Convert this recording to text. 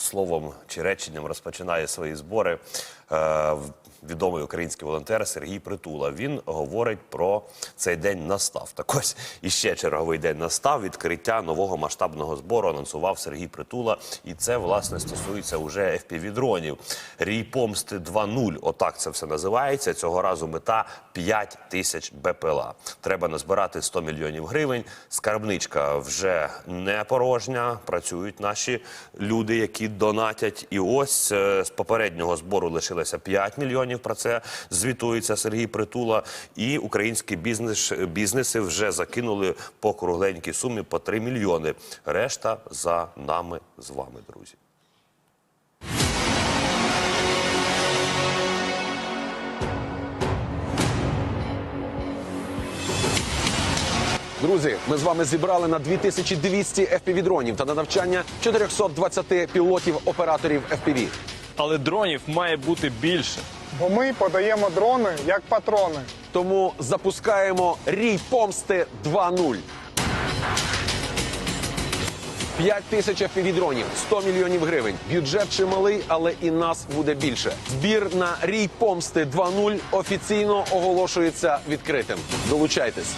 словом чи реченням розпочинає свої збори е, відомий український волонтер Сергій Притула. Він говорить про цей день настав. Так ось іще черговий день настав. Відкриття нового масштабного збору анонсував Сергій Притула. І це власне стосується уже FPV-дронів. Рій помсти 2.0. Отак це все називається. Цього разу мета 5 тисяч БПЛА. Треба назбирати 100 мільйонів гривень. Скарбничка вже не порожня. Працюють наші люди, які донатять. І ось е, з попереднього збору лишилося 5 мільйонів. Про це звітується Сергій Притула. І українські бізнес, бізнеси вже закинули по кругленькій сумі по 3 мільйони. Решта за нами з вами, друзі. Друзі, ми з вами зібрали на 2200 FPV-дронів та на навчання 420 пілотів операторів FPV. Але дронів має бути більше. Бо ми подаємо дрони як патрони. Тому запускаємо рій помсти 2.0. 5 тисяч FPV-дронів, 100 мільйонів гривень. Бюджет чималий, але і нас буде більше. Збір на рій помсти 2.0 офіційно оголошується відкритим. Долучайтесь.